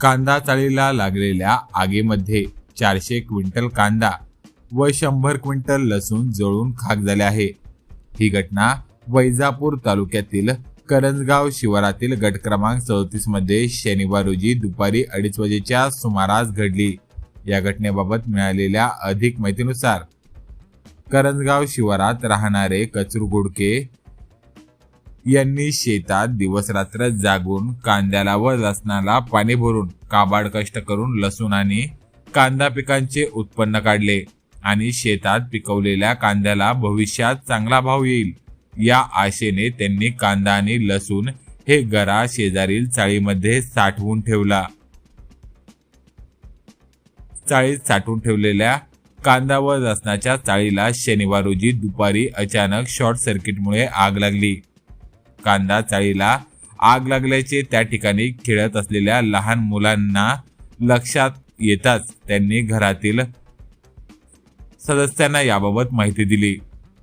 कांदा चाळीला लागलेल्या आगीमध्ये चारशे क्विंटल कांदा व शंभर क्विंटल लसूण जळून खाक झाले आहे. ही घटना वैजापूर तालुक्यातील करंजगाव शिवारातील गट क्रमांक चौतीसमध्ये शनिवार रोजी दुपारी अडीच वाजेच्या सुमारास घडली. या घटनेबाबत मिळालेल्या अधिक माहितीनुसार करंजगाव शिवारात राहणारे कचरू गुडके यांनी शेतात दिवसरात्र जागून कांद्याला व लसणाला पाणी भरून काबाड कष्ट करून लसूण आणि कांदा पिकांचे उत्पन्न काढले आणि शेतात पिकवलेल्या कांद्याला भविष्यात चांगला भाव येईल. या आशेने त्यांनी कांदा आणि लसूण हे गरा शेजारील चाळीमध्ये साठवून ठेवला. चाळीत साठवून ठेवलेल्या कांदा व लसणाच्या चाळीला शनिवार रोजी दुपारी अचानक शॉर्ट सर्किटमुळे आग लागली. कांदा चाळीला आग लागल्याचे त्या ठिकाणी खेळत असलेल्या लहान मुलांना लक्षात येताच त्यांनी घरातील सदस्यांना याबाबत माहिती दिली.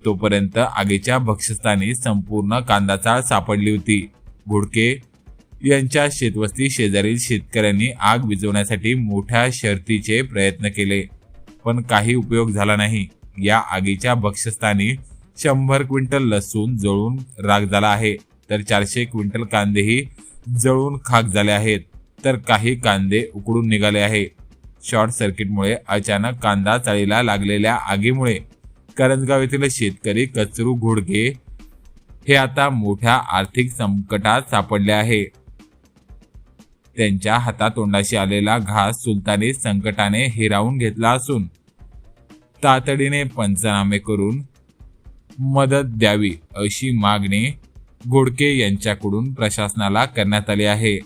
तोपर्यंत आगीच्या भक्षस्थानी संपूर्ण कांदा चाळ सापडली होती. घुडके यांच्या शेतवस्ती शेजारील शेतकऱ्यांनी आग विझवण्यासाठी मोठ्या शर्तीचे प्रयत्न केले. पण काही उपयोग झाला नाही. या आगीच्या भक्षस्थानी शंभर क्विंटल लसूण जळून राग झाला आहे. तर चारशे क्विंटल कांदेही जळून खाक झाले आहेत. तर काही कांदे उकडून निघाले आहे. शॉर्ट सर्किटमुळे अचानक कांदा चाळीला लागलेल्या आगीमुळे करंजगाव येथील शेतकरी कचरू घोडके हे आता मोठ्या आर्थिक संकटात सापडले आहे. त्यांच्या हातातोंडाशी आलेला घास सुलतानी संकटाने हिरावून घेतला असून तातडीने पंचनामे करून मदत द्यावी अशी मागणी घोडके यांच्याकडून प्रशासनाला करण्यात आली आहे.